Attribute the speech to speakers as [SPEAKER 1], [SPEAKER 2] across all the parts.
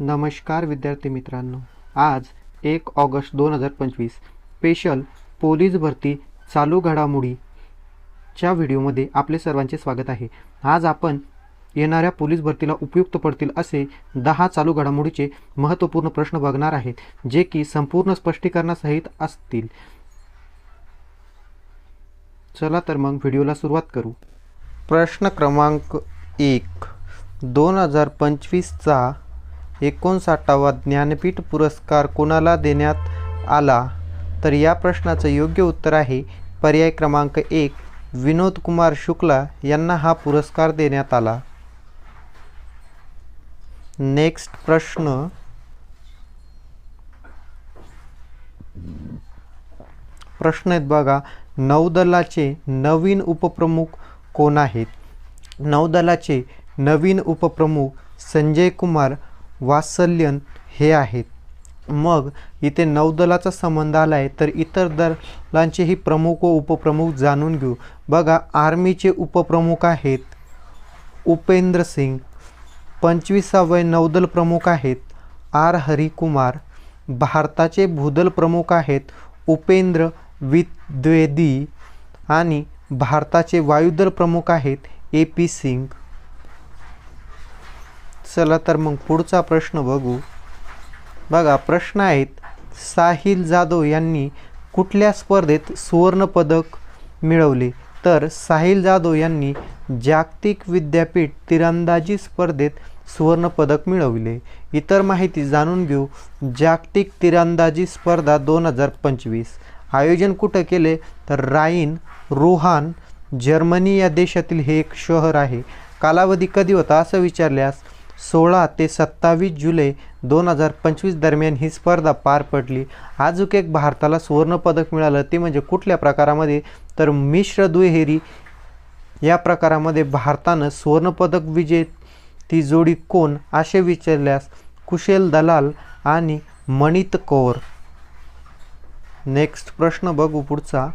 [SPEAKER 1] नमस्कार विद्यार्थी मित्रांनो. आज एक ऑगस्ट दोन हजार पंचवीस स्पेशल पोलीस भरती चालू घडामोडीच्या व्हिडिओमध्ये आपले सर्वांचे स्वागत आहे. आज आपण येणाऱ्या पोलीस भरतीला उपयुक्त पडतील असे दहा चालू घडामोडीचे महत्त्वपूर्ण प्रश्न बघणार आहेत जे की संपूर्ण स्पष्टीकरणासहित असतील. चला तर मग व्हिडिओला सुरुवात करू. प्रश्न क्रमांक एक दोन हजार पंचवीसचा एकोणसाठावा ज्ञानपीठ पुरस्कार कोणाला देण्यात आला? तर या प्रश्नाचं योग्य उत्तर आहे पर्याय क्रमांक एक विनोद कुमार शुक्ला यांना हा पुरस्कार देण्यात आला. नेक्स्ट प्रश्न. प्रश्न आहेत बघा नौदलाचे नवीन उपप्रमुख कोण आहेत? नौदलाचे नवीन उपप्रमुख संजय कुमार वात्सल्यन हे आहेत. मग इथे नौदलाचा संबंध आला आहे तर इतर दलांचेही प्रमुख व उपप्रमुख जाणून घेऊ. बघा आर्मीचे उपप्रमुख आहेत उपेंद्र सिंग पंचवीसावे नौदल प्रमुख आहेत आर. हरिकुमार भारताचे भूदल प्रमुख आहेत उपेंद्र विद्वेदी आणि भारताचे वायुदल प्रमुख आहेत ए. पी. सिंग. चला तर मग पुढचा प्रश्न बघू. बघा प्रश्न आहेत साहिल जाधव यांनी कुठल्या स्पर्धेत सुवर्णपदक मिळवले? तर साहिल जाधव यांनी जागतिक विद्यापीठ तिरंदाजी स्पर्धेत सुवर्णपदक मिळवले. इतर माहिती जाणून घेऊ. जागतिक तिरंदाजी स्पर्धा दोन हजार पंचवीस. आयोजन कुठं केले? तर राईन रोहान जर्मनी या देशातील हे एक शहर आहे. कालावधी कधी होता असं विचारल्यास सोळा ते सत्तावीस जुलै दोन हजार पंचवीस दरम्यान ही स्पर्धा पार पडली. आजूक एक भारताला सुवर्णपदक मिळालं. ते म्हणजे कुठल्या प्रकारामध्ये? तर मिश्र दुहेरी या प्रकारामध्ये भारतानं सुवर्णपदक विजे ती जोडी कोण? असे विचारल्यास कुशल दलाल आणि मणित कौर. नेक्स्ट प्रश्न बघू पुढचा.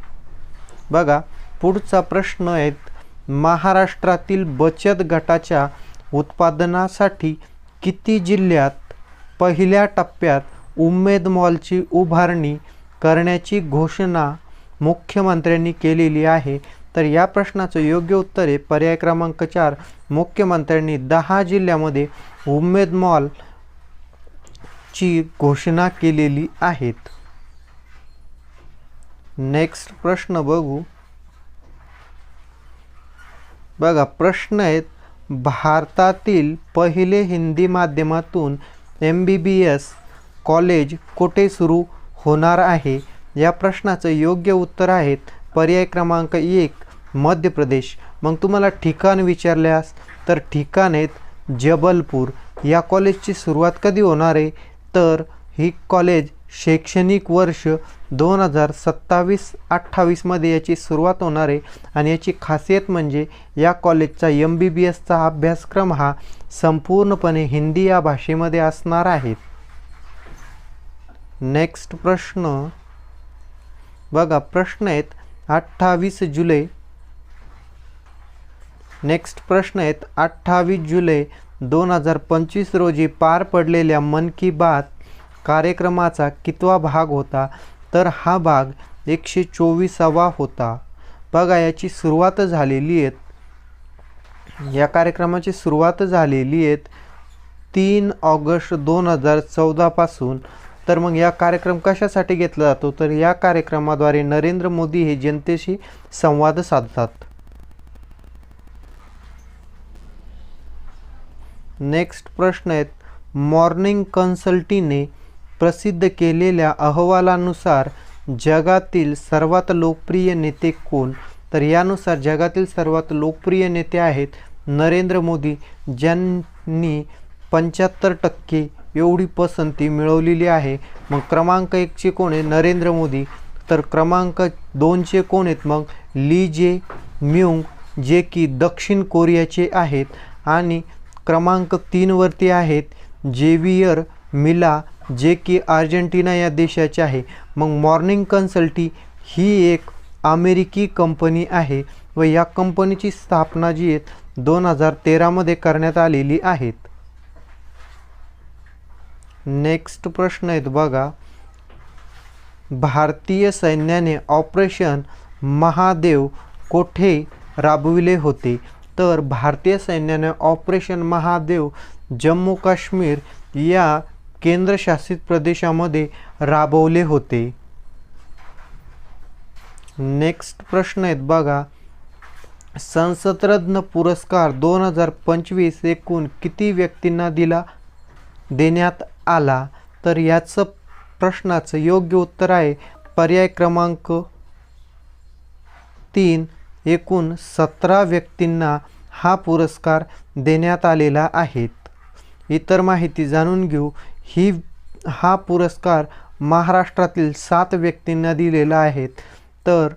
[SPEAKER 1] बघा पुढचा प्रश्न आहेत. महाराष्ट्रातील बचत गटाच्या उत्पादनासाठी किती जिल्ह्यात पहिल्या टप्प्यात उमेद मॉलची उभारणी करण्याची घोषणा मुख्यमंत्र्यांनी केलेली आहे? तर या प्रश्नाचं योग्य उत्तर आहे. पर्याय क्रमांक चार मुख्यमंत्र्यांनी दहा जिल्ह्यामध्ये उमेद मॉलची घोषणा केलेली आहेत. नेक्स्ट प्रश्न बघू. बघा प्रश्न आहेत भारतातील पहिले हिंदी माध्यमातून M B B S college कुठे सुरू होणार आहे? या प्रश्नाचं योग्य उत्तर आहेत पर्याय क्रमांक एक मध्य प्रदेश. मग तुम्हाला ठिकाण विचारल्यास तर ठिकाण आहेत जबलपूर. या कॉलेजची सुरुवात कधी होणार आहे? तर ही कॉलेज शैक्षणिक वर्ष दोन हजार सत्तावीस अठ्ठावीसमध्ये याची सुरुवात होणार आहे. आणि याची खासियत म्हणजे या कॉलेजचा एम बी बी एसचा अभ्यासक्रम हा संपूर्णपणे हिंदी या भाषेमध्ये असणार आहे. नेक्स्ट प्रश्न. बघा प्रश्न आहेत अठ्ठावीस जुलै. नेक्स्ट प्रश्न आहेत अठ्ठावीस जुलै दोन हजार पंचवीस रोजी पार पडलेल्या मन की बात कार्यक्रमाचा कितवा भाग होता तर हा भाग एकशे चोवीसावा होता. बघा याची सुरुवात झालेली आहेत. या कार्यक्रमाची सुरुवात झालेली आहेत तीन ऑगस्ट दोन हजार चौदापासून तर मग या कार्यक्रम कशासाठी घेतला जातो? तर या कार्यक्रमाद्वारे नरेंद्र मोदी हे जनतेशी संवाद साधतात. नेक्स्ट प्रश्न आहेत. मॉर्निंग कन्सल्टीने प्रसिद्ध केलेल्या अहवालानुसार जगातील सर्वात लोकप्रिय नेते कोण? तर यानुसार जगातील सर्वात लोकप्रिय नेते आहेत नरेंद्र मोदी ज्यांनी पंच्याहत्तर टक्के एवढी पसंती मिळवलेली आहे. मग क्रमांक एकचे कोण आहे? नरेंद्र मोदी. तर क्रमांक दोनचे कोण आहेत? मग ली जे म्युंग जे की दक्षिण कोरियाचे आहेत. आणि क्रमांक तीनवरती आहेत जेवियर मिला जे की अर्जेंटिना या देशाचे आहे. मग मॉर्निंग कन्सल्टी ही एक अमेरिकी कंपनी आहे व या कंपनीची स्थापना जी आहे दोन हजार तेरामध्ये करण्यात आलेली आहेत. नेक्स्ट प्रश्न आहेत बघा. भारतीय सैन्याने ऑपरेशन महादेव कोठे राबविले होते? तर भारतीय सैन्याने ऑपरेशन महादेव जम्मू काश्मीर या केंद्रशासित प्रदेशामध्ये राबवले होते. नेक्स्ट प्रश्न आहेत बघा. संसदरत्न पुरस्कार दोन हजार पंचवीस एकूण किती व्यक्तींना दिला देण्यात आला? तर याचं प्रश्नाचं योग्य उत्तर आहे पर्याय क्रमांक तीन. एकूण सतरा व्यक्तींना हा पुरस्कार देण्यात आलेला आहेत इतर माहिती जाणून घेऊ. ही हा पुरस्कार महाराष्ट्रातील सात व्यक्तींना दिलेला आहे. तर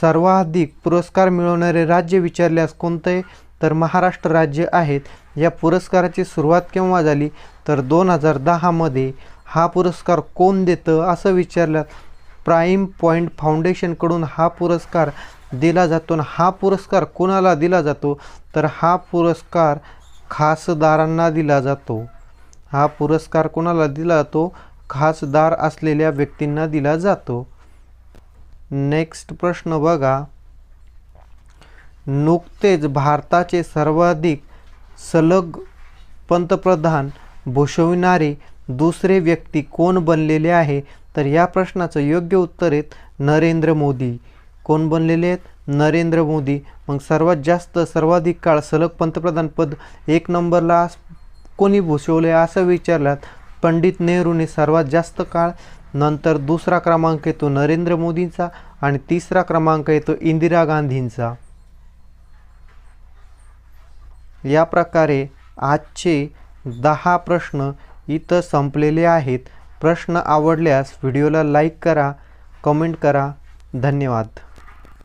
[SPEAKER 1] सर्वाधिक पुरस्कार मिळवणारे राज्य विचारल्यास कोणते? तर महाराष्ट्र राज्य आहेत. या पुरस्काराची सुरुवात केव्हा झाली? तर दोन हजार दहामध्ये हा पुरस्कार कोण देतं असं विचारलं प्राईम पॉईंट फाउंडेशनकडून हा पुरस्कार दिला जातो आणि हा पुरस्कार कोणाला दिला जातो? तर हा पुरस्कार खासदारांना दिला जातो. हा पुरस्कार कोणाला दिला तो खासदार असलेल्या व्यक्तींना दिला जातो. नेक्स्ट प्रश्न बघा. नुकतेच भारताचे सर्वाधिक सलग पंतप्रधान भूषविणारे दुसरे व्यक्ती कोण बनलेले आहे? तर या प्रश्नाचं योग्य उत्तर आहेत नरेंद्र मोदी. कोण बनलेले आहेत? नरेंद्र मोदी. मग सर्वात जास्त सर्वाधिक काळ सलग पंतप्रधान पद एक नंबरला कोणी भूषवले असं विचारल्यात. पंडित नेहरूने सर्वात जास्त काळ नंतर दुसरा क्रमांक येतो नरेंद्र मोदींचा आणि तिसरा क्रमांक येतो इंदिरा गांधींचा. या प्रकारे आजचे दहा प्रश्न इथं संपलेले आहेत. प्रश्न आवडल्यास व्हिडिओला लाईक करा कमेंट करा. धन्यवाद.